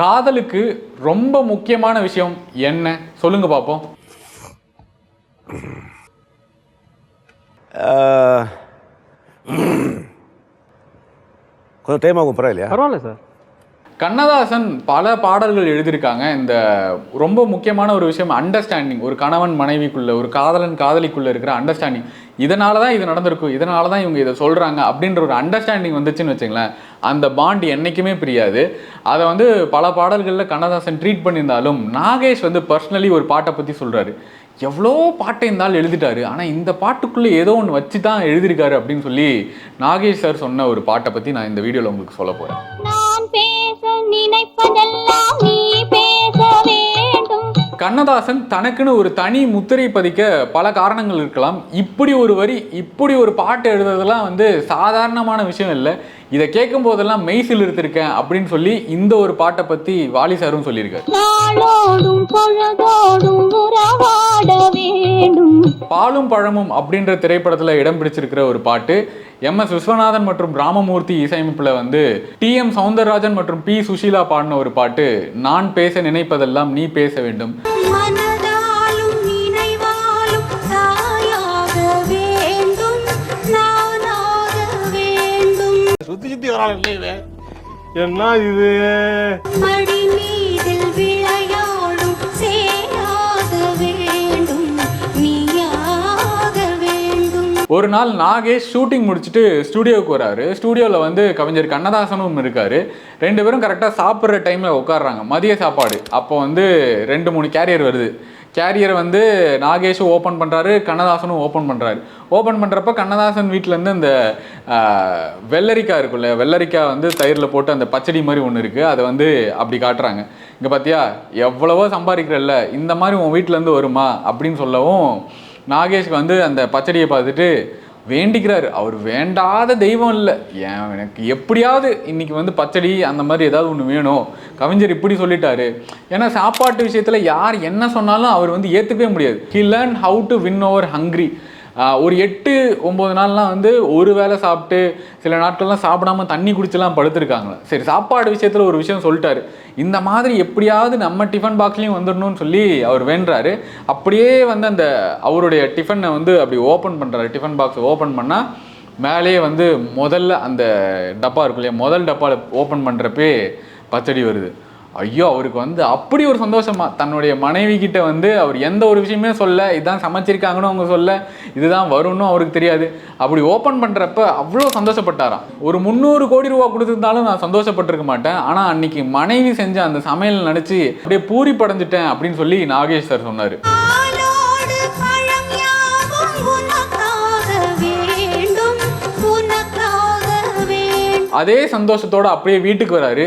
காதலுக்கு ரொம்ப முக்கியமான விஷயம் என்ன? சொல்லுங்க பார்ப்போம் கொஞ்சம் டைம் ஆகும் பரவாயில்லையா? பரவாயில்ல சார். கண்ணதாசன் பல பாடல்கள் எழுதியிருக்காங்க. இந்த ரொம்ப முக்கியமான ஒரு விஷயம் அண்டர்ஸ்டாண்டிங் ஒரு கணவன் மனைவிக்குள்ள ஒரு காதலன் காதலிக்குள்ள இருக்கிற அண்டர்ஸ்டாண்டிங் இதனால தான் இது நடந்திருக்கும் இதனால தான் இவங்க இதை சொல்கிறாங்க அப்படின்ற ஒரு அண்டர்ஸ்டாண்டிங் வந்துச்சுன்னு வச்சுங்களேன். அந்த பாண்ட் என்றைக்குமே பிரியாது. அதை வந்து பல பாடல்களில் கண்ணதாசன் ட்ரீட் பண்ணியிருந்தாலும் நாகேஷ் வந்து பர்சனலி ஒரு பாட்டை பற்றி சொல்கிறாரு எவ்வளோ பாட்டை இருந்தாலும் எழுதிட்டாரு. ஆனால் இந்த பாட்டுக்குள்ளே ஏதோ ஒன்று வச்சு தான் எழுதியிருக்காரு அப்படின்னு சொல்லி நாகேஷ் சார் சொன்ன ஒரு பாட்டை பற்றி நான் இந்த வீடியோவில் உங்களுக்கு சொல்ல போகிறேன் கண்ணதாசன் தனக்குன்னு ஒரு தனி முத்திரை பதிக்க பல காரணங்கள் இருக்கலாம். இப்படி ஒரு வரி இப்படி ஒரு பாட்டு எழுதுறதெல்லாம் வந்து சாதாரணமான விஷயம் இல்லை. இதை கேட்கும் போதெல்லாம் மெய்சில் இருந்திருக்கேன் அப்படின்னு சொல்லி இந்த ஒரு பாட்டை பற்றி வாலி சாரும் சொல்லியிருக்காரு. பாலும் பழமும் அப்படின்ற திரைப்படத்தில் இடம் பிடிச்சிருக்கிற ஒரு பாட்டு. எம் எஸ் விஸ்வநாதன் மற்றும் ராமமூர்த்தி இசையமைப்பில் வந்து டி எம் சவுந்தரராஜன் மற்றும் பி சுஷீலா பாடின ஒரு பாட்டு நான் பேச நினைப்பதெல்லாம் நீ பேச வேண்டும். சுத்தி சுத்தி இவன் என்ன இது? ஒரு நாள் நாகேஷ் ஷூட்டிங் முடிச்சுட்டு ஸ்டூடியோவுக்கு வராரு. ஸ்டூடியோவில் வந்து கவிஞர் கண்ணதாசனும் இருக்காரு. ரெண்டு பேரும் கரெக்டாக சாப்பிட்ற டைமில் உட்காடுறாங்க மதிய சாப்பாடு. அப்போ வந்து ரெண்டு மூணு கேரியர் வருது. கேரியரை வந்து நாகேஷும் ஓப்பன் பண்ணுறாரு கண்ணதாசனும் ஓப்பன் பண்ணுறாரு ஓப்பன் பண்ணுறப்ப கண்ணதாசன் வீட்டிலேருந்து இந்த வெள்ளரிக்காய் இருக்குல்ல வெள்ளரிக்காய் வந்து தயிரில் போட்டு அந்த பச்சடி மாதிரி ஒன்று இருக்குது அதை வந்து அப்படி காட்டுறாங்க. இங்கே பார்த்தியா எவ்வளவோ சம்பாதிக்கிறல்ல. இந்த மாதிரி உன் வீட்டிலேருந்து வருமா? அப்படின்னு சொல்லவும் நாகேஷ்க்கு வந்து அந்த பச்சடியை பார்த்துட்டு வேண்டிக்கிறாரு. அவர் வேண்டாத தெய்வம் இல்லை. ஏன் எனக்கு எப்படியாவது இன்னைக்கு வந்து பச்சடி அந்த மாதிரி ஏதாவது ஒன்று வேணும். கவிஞர் இப்படி சொல்லிட்டாரு. ஏன்னா சாப்பாட்டு விஷயத்தில் யார் என்ன சொன்னாலும் அவர் வந்து ஏற்றுக்கவே முடியாது. He learn how to win over hungry ஒரு எட்டு ஒம்பது நாள்லாம் வந்து ஒரு வேளை சாப்பிட்டு சில நாட்கள்லாம் சாப்பிடாம தண்ணி குடிச்செல்லாம் படுத்துருக்காங்களே சரி சாப்பாடு விஷயத்தில் ஒரு விஷயம் சொல்லிட்டாரு. இந்த மாதிரி எப்படியாவது நம்ம டிஃபன் பாக்ஸ்லேயும் வந்துடணும்னு சொல்லி அவர் வேண்டுறாரு. அப்படியே வந்து அந்த அவருடைய டிஃபனை வந்து அப்படி ஓப்பன் பண்ணுறாரு டிஃபன் பாக்ஸ் ஓப்பன் பண்ணால் மேலேயே வந்து முதல்ல அந்த டப்பா இருக்கு இல்லையா? முதல் டப்பாவில் ஓப்பன் பண்ணுறப்பே பச்சடி வருது. ஐயோ அவருக்கு வந்து அப்படி ஒரு சந்தோஷமா தன்னுடைய மனைவி கிட்ட வந்து அவர் எந்த ஒரு விஷயமே சொல்ல இதான் சமைச்சிருக்காங்கன்னு அவங்க சொல்ல இதுதான் வரும்னு அவருக்கு தெரியாது. அப்படி ஓப்பன் பண்றப்ப அவ்வளோ சந்தோஷப்பட்டாராம். ஒரு முந்நூறு கோடி ரூபா கொடுத்துருந்தாலும் நான் சந்தோஷப்பட்டிருக்க மாட்டேன். ஆனா அன்னைக்கு மனைவி செஞ்ச அந்த சமையல் நினைச்சு அப்படியே பூரி படைஞ்சிட்டேன் அப்படின்னு சொல்லி நாகேஷ் சார் சொன்னாரு. அதே சந்தோஷத்தோட அப்படியே வீட்டுக்கு வராரு.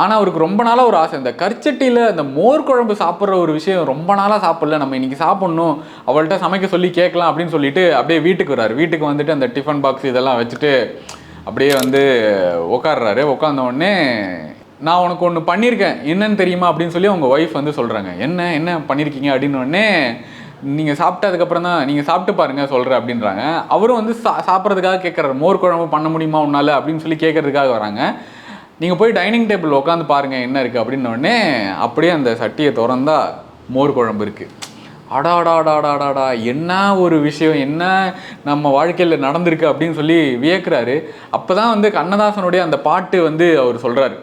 ஆனால் அவருக்கு ரொம்ப நாளாக ஒரு ஆசை. இந்த கற்சட்டியில் அந்த மோர் குழம்பு சாப்பிட்ற ஒரு விஷயம் ரொம்ப நாளாக சாப்பிடல. நம்ம இன்றைக்கி சாப்பிட்ணும். அவள்கிட்ட சமைக்க சொல்லி கேட்கலாம் அப்படின்னு சொல்லிட்டு அப்படியே வீட்டுக்கு வராரு வீட்டுக்கு வந்துட்டு அந்த டிஃபன் பாக்ஸ் இதெல்லாம் வச்சுட்டு அப்படியே வந்து உட்காடுறாரு உட்காந்த உடனே நான் உனக்கு ஒன்று பண்ணியிருக்கேன் என்னன்னு தெரியுமா? அப்படின்னு சொல்லி அவங்க ஒய்ஃப் வந்து சொல்கிறாங்க என்ன? என்ன பண்ணியிருக்கீங்க அப்படின்னு உடனே நீங்கள் சாப்பிட்டதுக்கப்புறம் தான் நீங்கள் சாப்பிட்டு பாருங்கள் சொல்கிறேன் அப்படின்றாங்க. அவரும் வந்து சா சாப்பிட்றதுக்காக கேட்குறாரு. மோர் குழம்பு பண்ண முடியுமா உன்னால? அப்படின்னு சொல்லி கேட்கறதுக்காக வராங்க. நீங்கள் போய் டைனிங் டேபிள் உட்காந்து பாருங்க என்ன இருக்குது அப்படின்ன உடனே அப்படியே அந்த சட்டியை திறந்தா மோர் குழம்பு இருக்குது அடாடாடாடாடாடா என்ன ஒரு விஷயம்? என்ன நம்ம வாழ்க்கையில் நடந்திருக்கு அப்படின்னு சொல்லி வியக்கிறாரு. அப்போ தான் வந்து கண்ணதாசனுடைய அந்த பாட்டு வந்து அவர் சொல்கிறாரு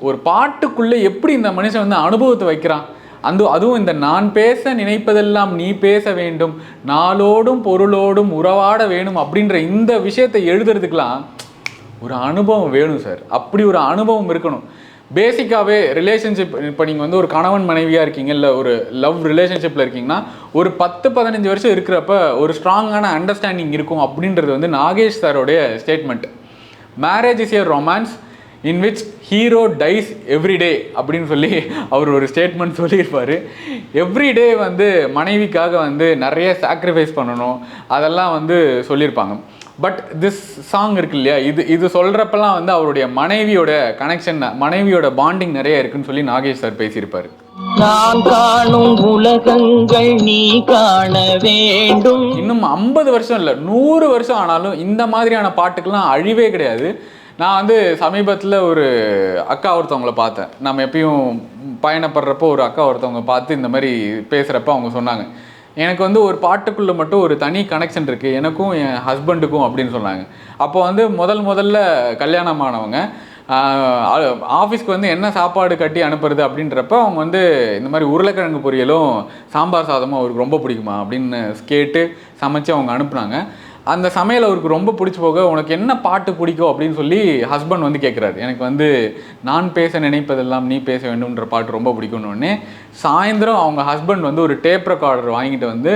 ஒரு பாட்டுக்குள்ளே எப்படி இந்த மனுஷன் வந்து அனுபவத்தை வைக்கிறான்? அந்த அதுவும் இந்த நான் பேச நினைப்பதெல்லாம் நீ பேச வேண்டும் நாளோடும் பொருளோடும் உறவாட வேணும் அப்படின்ற இந்த விஷயத்தை எழுதுறதுக்கெலாம் ஒரு அனுபவம் வேணும் சார். அப்படி ஒரு அனுபவம் இருக்கணும். பேசிக்காகவே ரிலேஷன்ஷிப் இப்போ நீங்கள் வந்து ஒரு கணவன் மனைவியாக இருக்கீங்க இல்லை ஒரு லவ் ரிலேஷன்ஷிப்பில் இருக்கீங்கன்னா ஒரு பத்து பதினஞ்சு வருஷம் இருக்கிறப்ப ஒரு ஸ்ட்ராங்கான அண்டர்ஸ்டாண்டிங் இருக்கும் அப்படின்றது வந்து Nagesh சாரோடைய statement marriage is a romance in which hero dies everyday அப்படின்னு சொல்லி அவர் ஒரு ஸ்டேட்மெண்ட் சொல்லியிருப்பார். எவ்ரிடே வந்து மனைவிக்காக வந்து நிறைய சாக்ரிஃபைஸ் பண்ணணும். அதெல்லாம் வந்து சொல்லியிருப்பாங்க. பட் திஸ் சாங் இருக்கு இல்லையா? இது இது சொல்கிறப்பெல்லாம் வந்து அவருடைய மனைவியோட கனெக்ஷன் மனைவியோட பாண்டிங் நிறைய இருக்குன்னு சொல்லி நாகேஷ் சார் பேசியிருப்பார். நான் காணும் உலகங்கள் நீ காண வேண்டும். இன்னும் ஐம்பது வருஷம் இல்லை நூறு வருஷம் ஆனாலும் இந்த மாதிரியான பாட்டுக்கெல்லாம் அழிவே கிடையாது. நான் வந்து சமீபத்தில் ஒரு அக்கா ஒருத்தவங்களை பார்த்தேன். நம்ம எப்பயும் பயணப்படுறப்போ ஒரு அக்கா ஒருத்தவங்க பார்த்து இந்த மாதிரி பேசுகிறப்ப அவங்க சொன்னாங்க. எனக்கு வந்து ஒரு பாட்டுக்குள்ளே மட்டும் ஒரு தனி கனெக்ஷன் இருக்குது எனக்கும் என் ஹஸ்பண்டுக்கும் அப்படின்னு சொன்னாங்க. அப்போ வந்து முதல் முதல்ல கல்யாணமானவங்க ஆஃபீஸ்க்கு வந்து என்ன சாப்பாடு கட்டி அனுப்புறது அப்படின்றப்ப அவங்க வந்து இந்த மாதிரி உருளைக்கிழங்கு பொரியலும் சாம்பார் சாதமும் அவருக்கு ரொம்ப பிடிக்குமா அப்படின்னு கேட்டு சமைச்சு அவங்க அனுப்புனாங்க. அந்த சமையல் அவருக்கு ரொம்ப பிடிச்சி போக உனக்கு என்ன பாட்டு பிடிக்கும்? அப்படின்னு சொல்லி ஹஸ்பண்ட் வந்து கேட்குறாரு எனக்கு வந்து நான் பேச நினைப்பதெல்லாம் நீ பேச வேண்டும்ன்ற பாட்டு ரொம்ப பிடிக்கும்னு சாயந்தரம் அவங்க ஹஸ்பண்ட் வந்து ஒரு டேப் ரெக்கார்டர் வாங்கிட்டு வந்து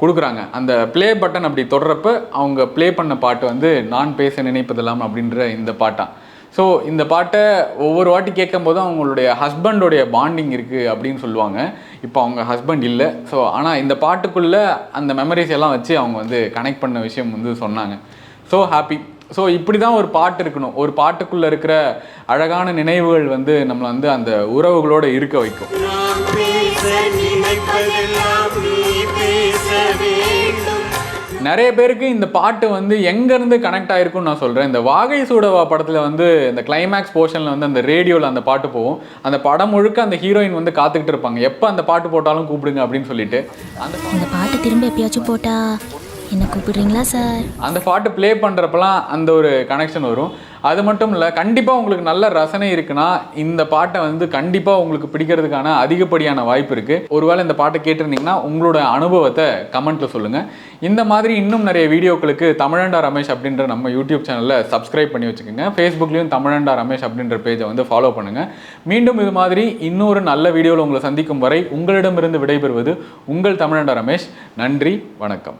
கொடுக்குறாங்க. அந்த ப்ளே பட்டன் அப்படி தொடரப்ப அவங்க ப்ளே பண்ண பாட்டு வந்து நான் பேச நினைப்பதெல்லாம் அப்படின்ற இந்த பாட்டான் ஸோ இந்த பாட்டை ஒவ்வொரு வாட்டி கேட்கும் போதும் அவங்களுடைய ஹஸ்பண்டோடைய பாண்டிங் இருக்குது அப்படின்னு சொல்லுவாங்க. இப்போ அவங்க ஹஸ்பண்ட் இல்லை. ஸோ ஆனால் இந்த பாட்டுக்குள்ளே அந்த மெமரிஸ் எல்லாம் வச்சு அவங்க வந்து கனெக்ட் பண்ண விஷயம் வந்து சொன்னாங்க. ஸோ ஹாப்பி ஸோ இப்படி தான் ஒரு பாட்டு இருக்கணும். ஒரு பாட்டுக்குள்ளே இருக்கிற அழகான நினைவுகள் வந்து நம்மளை வந்து அந்த உறவுகளோடு இருக்க வைக்கும். நிறைய பேருக்கு இந்த பாட்டு வந்து எங்கேருந்து கனெக்ட் ஆயிருக்கும்னு நான் சொல்கிறேன் இந்த வாகை சூடவா படத்தில் வந்து இந்த கிளைமேக்ஸ் போர்ஷனில் வந்து அந்த ரேடியோவில் அந்த பாட்டு போகும். அந்த படம் முழுக்க அந்த ஹீரோயின் வந்து காத்துக்கிட்டு இருப்பாங்க. எப்போ அந்த பாட்டு போட்டாலும் கூப்பிடுங்க அப்படின்னு சொல்லிட்டு. அந்த பாட்டு திரும்ப எப்பயாச்சும் போட்டா என்ன கூப்பிடுறீங்களா சார் அந்த பாட்டு ப்ளே பண்ணுறப்பலாம் அந்த ஒரு கனெக்ஷன் வரும். அது மட்டும் இல்லை கண்டிப்பாக உங்களுக்கு நல்ல ரசனை இருக்குன்னா இந்த பாட்டை வந்து கண்டிப்பாக உங்களுக்கு பிடிக்கிறதுக்கான அதிகப்படியான வாய்ப்பு இருக்குது ஒருவேளை இந்த பாட்டை கேட்டிருந்தீங்கன்னா உங்களோட அனுபவத்தை கமெண்ட்டில் சொல்லுங்கள் இந்த மாதிரி இன்னும் நிறைய வீடியோக்களுக்கு தமிழண்டா ரமேஷ் அப்படின்ற நம்ம யூடியூப் சேனலில் சப்ஸ்கிரைப் பண்ணி வச்சுக்கோங்க. ஃபேஸ்புக்லேயும் தமிழண்டா ரமேஷ் அப்படின்ற பேஜை வந்து ஃபாலோ பண்ணுங்கள் மீண்டும் இது மாதிரி இன்னொரு நல்ல வீடியோவில் உங்களை சந்திக்கும் வரை உங்களிடமிருந்து விடைபெறுவது உங்கள் தமிழண்டா ரமேஷ். நன்றி வணக்கம்.